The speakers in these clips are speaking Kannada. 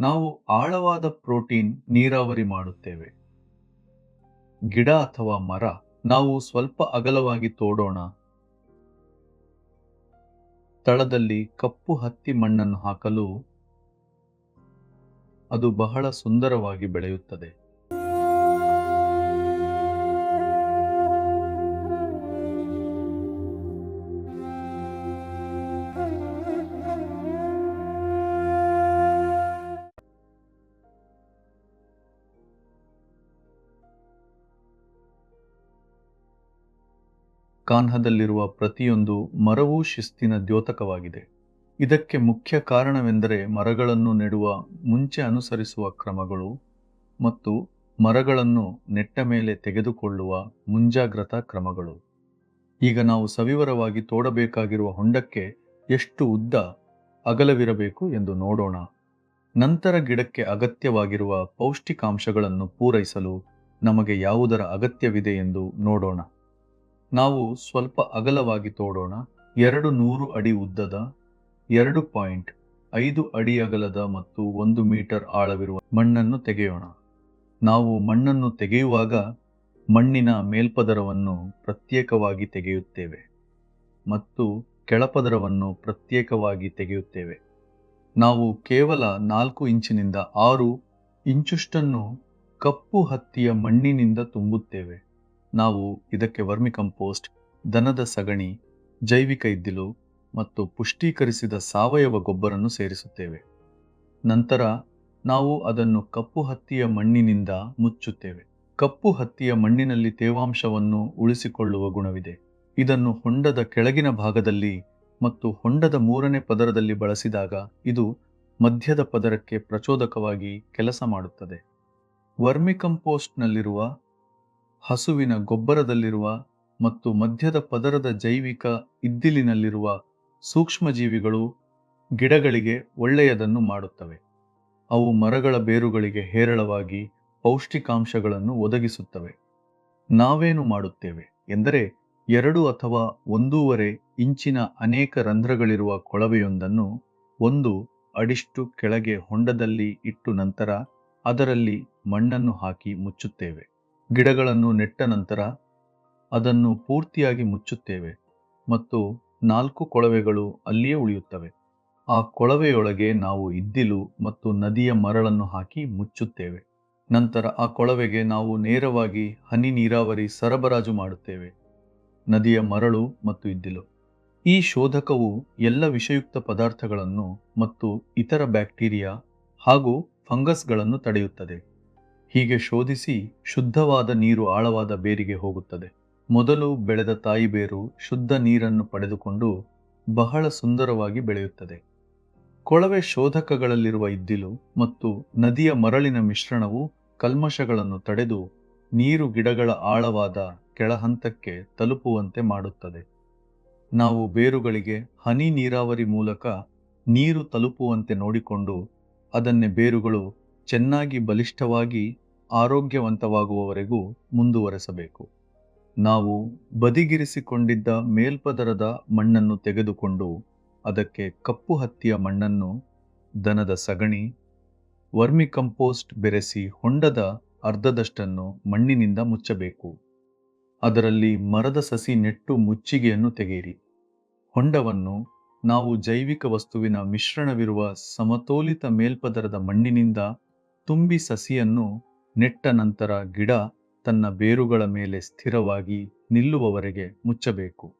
ನಾವು ಆಳವಾದ ಪ್ರೋಟೀನ್ ನೀರಾವರಿ ಮಾಡುತ್ತೇವೆ. ಗಿಡ ಅಥವಾ ಮರ ನಾವು ಸ್ವಲ್ಪ ಅಗಲವಾಗಿ ತೋಡೋಣ. ತಳದಲ್ಲಿ ಕಪ್ಪು ಹತ್ತಿ ಮಣ್ಣನ್ನು ಹಾಕಲು ಅದು ಬಹಳ ಸುಂದರವಾಗಿ ಬೆಳೆಯುತ್ತದೆ. ಕಾನ್ಹದಲ್ಲಿರುವ ಪ್ರತಿಯೊಂದು ಮರವೂ ಶಿಸ್ತಿನ ದ್ಯೋತಕವಾಗಿದೆ. ಇದಕ್ಕೆ ಮುಖ್ಯ ಕಾರಣವೆಂದರೆ ಮರಗಳನ್ನು ನೆಡುವ ಮುಂಚೆ ಅನುಸರಿಸುವ ಕ್ರಮಗಳು ಮತ್ತು ಮರಗಳನ್ನು ನೆಟ್ಟ ಮೇಲೆ ತೆಗೆದುಕೊಳ್ಳುವ ಮುಂಜಾಗ್ರತಾ ಕ್ರಮಗಳು. ಈಗ ನಾವು ಸವಿವರವಾಗಿ ತೋಡಬೇಕಾಗಿರುವ ಹೊಂಡಕ್ಕೆ ಎಷ್ಟು ಉದ್ದ ಅಗಲವಿರಬೇಕು ಎಂದು ನೋಡೋಣ. ನಂತರ ಗಿಡಕ್ಕೆ ಅಗತ್ಯವಾಗಿರುವ ಪೌಷ್ಟಿಕಾಂಶಗಳನ್ನು ಪೂರೈಸಲು ನಮಗೆ ಯಾವುದರ ಅಗತ್ಯವಿದೆ ಎಂದು ನೋಡೋಣ. ನಾವು ಸ್ವಲ್ಪ ಅಗಲವಾಗಿ ತೋಡೋಣ. ಎರಡು ನೂರು ಅಡಿ ಉದ್ದದ, ಎರಡು ಪಾಯಿಂಟ್ ಐದು ಅಡಿ ಅಗಲದ ಮತ್ತು ಒಂದು ಮೀಟರ್ ಆಳವಿರುವ ಮಣ್ಣನ್ನು ತೆಗೆಯೋಣ. ನಾವು ಮಣ್ಣನ್ನು ತೆಗೆಯುವಾಗ ಮಣ್ಣಿನ ಮೇಲ್ಪದರವನ್ನು ಪ್ರತ್ಯೇಕವಾಗಿ ತೆಗೆಯುತ್ತೇವೆ ಮತ್ತು ಕೆಳಪದರವನ್ನು ಪ್ರತ್ಯೇಕವಾಗಿ ತೆಗೆಯುತ್ತೇವೆ. ನಾವು ಕೇವಲ ನಾಲ್ಕು ಇಂಚಿನಿಂದ ಆರು ಇಂಚುಷ್ಟನ್ನು ಕಪ್ಪು ಹತ್ತಿಯ ಮಣ್ಣಿನಿಂದ ತುಂಬುತ್ತೇವೆ. ನಾವು ಇದಕ್ಕೆ ವರ್ಮಿ ಕಂಪೋಸ್ಟ್ ದನದ ಸಗಣಿ, ಜೈವಿಕ ಇದ್ದಿಲು ಮತ್ತು ಪುಷ್ಟೀಕರಿಸಿದ ಸಾವಯವ ಗೊಬ್ಬರನ್ನು ಸೇರಿಸುತ್ತೇವೆ. ನಂತರ ನಾವು ಅದನ್ನು ಕಪ್ಪು ಹತ್ತಿಯ ಮಣ್ಣಿನಿಂದ ಮುಚ್ಚುತ್ತೇವೆ. ಕಪ್ಪು ಹತ್ತಿಯ ಮಣ್ಣಿನಲ್ಲಿ ತೇವಾಂಶವನ್ನು ಉಳಿಸಿಕೊಳ್ಳುವ ಗುಣವಿದೆ. ಇದನ್ನು ಹೊಂಡದ ಕೆಳಗಿನ ಭಾಗದಲ್ಲಿ ಮತ್ತು ಹೊಂಡದ ಮೂರನೇ ಪದರದಲ್ಲಿ ಬಳಸಿದಾಗ ಇದು ಮಧ್ಯದ ಪದರಕ್ಕೆ ಪ್ರಚೋದಕವಾಗಿ ಕೆಲಸ ಮಾಡುತ್ತದೆ. ವರ್ಮಿ ಕಂಪೋಸ್ಟ್ನಲ್ಲಿರುವ ಹಸುವಿನ ಗೊಬ್ಬರದಲ್ಲಿರುವ ಮತ್ತು ಮಧ್ಯದ ಪದರದ ಜೈವಿಕ ಇದ್ದಿಲಿನಲ್ಲಿರುವ ಸೂಕ್ಷ್ಮಜೀವಿಗಳು ಗಿಡಗಳಿಗೆ ಒಳ್ಳೆಯದನ್ನು ಮಾಡುತ್ತವೆ. ಅವು ಮರಗಳ ಬೇರುಗಳಿಗೆ ಹೇರಳವಾಗಿ ಪೌಷ್ಟಿಕಾಂಶಗಳನ್ನು ಒದಗಿಸುತ್ತವೆ. ನಾವೇನು ಮಾಡುತ್ತೇವೆ ಎಂದರೆ ಎರಡು ಅಥವಾ ಒಂದೂವರೆ ಇಂಚಿನ ಅನೇಕ ರಂಧ್ರಗಳಿರುವ ಕೊಳವೆಯೊಂದನ್ನು ಒಂದು ಅಡಿಷ್ಟು ಕೆಳಗೆ ಹೊಂಡದಲ್ಲಿ ಇಟ್ಟು ನಂತರ ಅದರಲ್ಲಿ ಮಣ್ಣನ್ನು ಹಾಕಿ ಮುಚ್ಚುತ್ತೇವೆ. ಗಿಡಗಳನ್ನು ನೆಟ್ಟ ನಂತರ ಅದನ್ನು ಪೂರ್ತಿಯಾಗಿ ಮುಚ್ಚುತ್ತೇವೆ ಮತ್ತು ನಾಲ್ಕು ಕೊಳವೆಗಳು ಅಲ್ಲಿಯೇ ಉಳಿಯುತ್ತವೆ. ಆ ಕೊಳವೆಯೊಳಗೆ ನಾವು ಇದ್ದಿಲು ಮತ್ತು ನದಿಯ ಮರಳನ್ನು ಹಾಕಿ ಮುಚ್ಚುತ್ತೇವೆ. ನಂತರ ಆ ಕೊಳವೆಗೆ ನಾವು ನೇರವಾಗಿ ಹನಿ ನೀರಾವರಿ ಸರಬರಾಜು ಮಾಡುತ್ತೇವೆ. ನದಿಯ ಮರಳು ಮತ್ತು ಇದ್ದಿಲು. ಈ ಶೋಧಕವು ಎಲ್ಲ ವಿಷಯುಕ್ತ ಪದಾರ್ಥಗಳನ್ನು ಮತ್ತು ಇತರ ಬ್ಯಾಕ್ಟೀರಿಯಾ ಹಾಗೂ ಫಂಗಸ್ಗಳನ್ನು ತಡೆಯುತ್ತದೆ. ಹೀಗೆ ಶೋಧಿಸಿ ಶುದ್ಧವಾದ ನೀರು ಆಳವಾದ ಬೇರಿಗೆ ಹೋಗುತ್ತದೆ. ಮೊದಲು ಬೆಳೆದ ತಾಯಿ ಬೇರು ಶುದ್ಧ ನೀರನ್ನು ಪಡೆದುಕೊಂಡು ಬಹಳ ಸುಂದರವಾಗಿ ಬೆಳೆಯುತ್ತದೆ. ಕೊಳವೆ ಶೋಧಕಗಳಲ್ಲಿರುವ ಇದ್ದಿಲು ಮತ್ತು ನದಿಯ ಮರಳಿನ ಮಿಶ್ರಣವು ಕಲ್ಮಶಗಳನ್ನು ತಡೆದು ನೀರು ಗಿಡಗಳ ಆಳವಾದ ಕೆಳಹಂತಕ್ಕೆ ತಲುಪುವಂತೆ ಮಾಡುತ್ತದೆ. ನಾವು ಬೇರುಗಳಿಗೆ ಹನಿ ನೀರಾವರಿ ಮೂಲಕ ನೀರು ತಲುಪುವಂತೆ ನೋಡಿಕೊಂಡು ಅದನ್ನೇ ಬೇರುಗಳು ಚೆನ್ನಾಗಿ ಬಲಿಷ್ಠವಾಗಿ ಆರೋಗ್ಯವಂತವಾಗುವವರೆಗೂ ಮುಂದುವರೆಸಬೇಕು. ನಾವು ಬದಿಗಿರಿಸಿಕೊಂಡಿದ್ದ ಮೇಲ್ಪದರದ ಮಣ್ಣನ್ನು ತೆಗೆದುಕೊಂಡು ಅದಕ್ಕೆ ಕಪ್ಪು ಹತ್ತಿಯ ಮಣ್ಣನ್ನು, ದನದ ಸಗಣಿ ವರ್ಮಿ ಕಂಪೋಸ್ಟ್ ಬೆರೆಸಿ ಹೊಂಡದ ಅರ್ಧದಷ್ಟನ್ನು ಮಣ್ಣಿನಿಂದ ಮುಚ್ಚಬೇಕು. ಅದರಲ್ಲಿ ಮರದ ಸಸಿ ನೆಟ್ಟು ಮುಚ್ಚಿಗೆಯನ್ನು ತೆಗೆಯಿರಿ. ಹೊಂಡವನ್ನು ನಾವು ಜೈವಿಕ ವಸ್ತುವಿನ ಮಿಶ್ರಣವಿರುವ ಸಮತೋಲಿತ ಮೇಲ್ಪದರದ ಮಣ್ಣಿನಿಂದ ತುಂಬಿ ಸಸಿಯನ್ನು ನೆಟ್ಟ ನಂತರ ಗಿಡ ತನ್ನ ಬೇರುಗಳ ಮೇಲೆ ಸ್ಥಿರವಾಗಿ ನಿಲ್ಲುವವರೆಗೆ ಮುಚ್ಚಬೇಕು.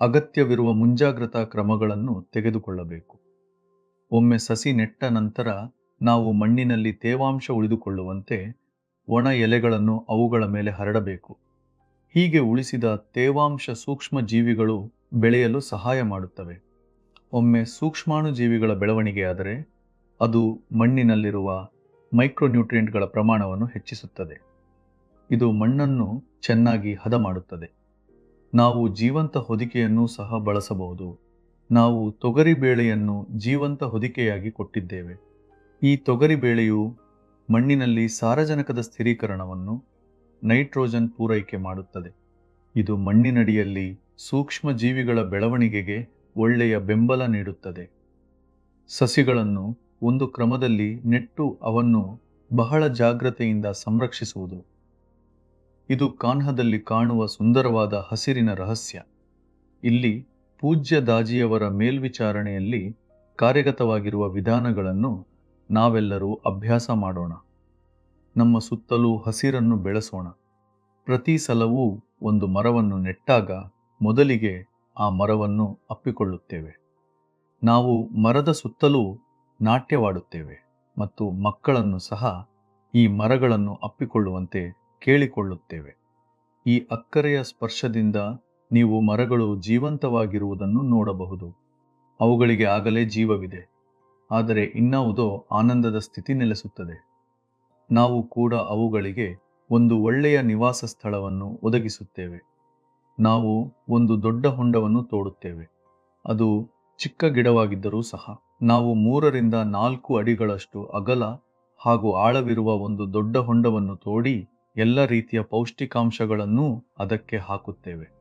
ಅಗತ್ಯವಿರುವ ಮುಂಜಾಗ್ರತಾ ಕ್ರಮಗಳನ್ನು ತೆಗೆದುಕೊಳ್ಳಬೇಕು. ಒಮ್ಮೆ ಸಸಿ ನೆಟ್ಟ ನಂತರ ನಾವು ಮಣ್ಣಿನಲ್ಲಿ ತೇವಾಂಶ ಉಳಿದುಕೊಳ್ಳುವಂತೆ ಒಣ ಎಲೆಗಳನ್ನು ಅವುಗಳ ಮೇಲೆ ಹರಡಬೇಕು. ಹೀಗೆ ಉಳಿಸಿದ ತೇವಾಂಶ ಸೂಕ್ಷ್ಮ ಜೀವಿಗಳು ಬೆಳೆಯಲು ಸಹಾಯ ಮಾಡುತ್ತವೆ. ಒಮ್ಮೆ ಸೂಕ್ಷ್ಮಾಣು ಜೀವಿಗಳ ಬೆಳವಣಿಗೆಯಾದರೆ ಅದು ಮಣ್ಣಿನಲ್ಲಿರುವ ಮೈಕ್ರೋನ್ಯೂಟ್ರಿಯೆಂಟ್ಗಳ ಪ್ರಮಾಣವನ್ನು ಹೆಚ್ಚಿಸುತ್ತದೆ. ಇದು ಮಣ್ಣನ್ನು ಚೆನ್ನಾಗಿ ಹದ ಮಾಡುತ್ತದೆ. ನಾವು ಜೀವಂತ ಹೊದಿಕೆಯನ್ನು ಸಹ ಬಳಸಬಹುದು. ನಾವು ತೊಗರಿ ಬೇಳೆಯನ್ನು ಜೀವಂತ ಹೊದಿಕೆಯಾಗಿ ಕೊಟ್ಟಿದ್ದೇವೆ. ಈ ತೊಗರಿ ಬೇಳೆಯು ಮಣ್ಣಿನಲ್ಲಿ ಸಾರಜನಕದ ಸ್ಥಿರೀಕರಣವನ್ನು ನೈಟ್ರೋಜನ್ ಪೂರೈಕೆ ಮಾಡುತ್ತದೆ. ಇದು ಮಣ್ಣಿನಡಿಯಲ್ಲಿ ಸೂಕ್ಷ್ಮ ಜೀವಿಗಳ ಬೆಳವಣಿಗೆಗೆ ಒಳ್ಳೆಯ ಬೆಂಬಲ ನೀಡುತ್ತದೆ. ಸಸಿಗಳನ್ನು ಒಂದು ಕ್ರಮದಲ್ಲಿ ನೆಟ್ಟು ಅವನ್ನು ಬಹಳ ಜಾಗ್ರತೆಯಿಂದ ಸಂರಕ್ಷಿಸುವುದು. ಇದು ಕಾನ್ಹದಲ್ಲಿ ಕಾಣುವ ಸುಂದರವಾದ ಹಸಿರಿನ ರಹಸ್ಯ. ಇಲ್ಲಿ ಪೂಜ್ಯ ದಾಜಿಯವರ ಮೇಲ್ವಿಚಾರಣೆಯಲ್ಲಿ ಕಾರ್ಯಗತವಾಗಿರುವ ವಿಧಾನಗಳನ್ನು ನಾವೆಲ್ಲರೂ ಅಭ್ಯಾಸ ಮಾಡೋಣ. ನಮ್ಮ ಸುತ್ತಲೂ ಹಸಿರನ್ನು ಬೆಳೆಸೋಣ. ಪ್ರತಿ ಸಲವೂ ಒಂದು ಮರವನ್ನು ನೆಟ್ಟಾಗ ಮೊದಲಿಗೆ ಆ ಮರವನ್ನು ಅಪ್ಪಿಕೊಳ್ಳುತ್ತೇವೆ. ನಾವು ಮರದ ಸುತ್ತಲೂ ನಾಟ್ಯವಾಡುತ್ತೇವೆ ಮತ್ತು ಮಕ್ಕಳನ್ನು ಸಹ ಈ ಮರಗಳನ್ನು ಅಪ್ಪಿಕೊಳ್ಳುವಂತೆ ಕೇಳಿಕೊಳ್ಳುತ್ತೇವೆ. ಈ ಅಕ್ಕರೆಯ ಸ್ಪರ್ಶದಿಂದ ನೀವು ಮರಗಳು ಜೀವಂತವಾಗಿರುವುದನ್ನು ನೋಡಬಹುದು. ಅವುಗಳಿಗೆ ಆಗಲೇ ಜೀವವಿದೆ. ಆದರೆ ಇನ್ನಾವುದೋ ಆನಂದದ ಸ್ಥಿತಿ ನೆಲೆಸುತ್ತದೆ. ನಾವು ಕೂಡ ಅವುಗಳಿಗೆ ಒಂದು ಒಳ್ಳೆಯ ನಿವಾಸ ಸ್ಥಳವನ್ನು ಒದಗಿಸುತ್ತೇವೆ. ನಾವು ಒಂದು ದೊಡ್ಡ ಹೊಂಡವನ್ನು ತೋಡುತ್ತೇವೆ. ಅದು ಚಿಕ್ಕ ಗಿಡವಾಗಿದ್ದರೂ ಸಹ ನಾವು ಮೂರರಿಂದ ನಾಲ್ಕು ಅಡಿಗಳಷ್ಟು ಅಗಲ ಹಾಗೂ ಆಳವಿರುವ ಒಂದು ದೊಡ್ಡ ಹೊಂಡವನ್ನು ತೋಡಿ ಎಲ್ಲ ರೀತಿಯ ಪೌಷ್ಟಿಕಾಂಶಗಳನ್ನೂ ಅದಕ್ಕೆ ಹಾಕುತ್ತೇವೆ.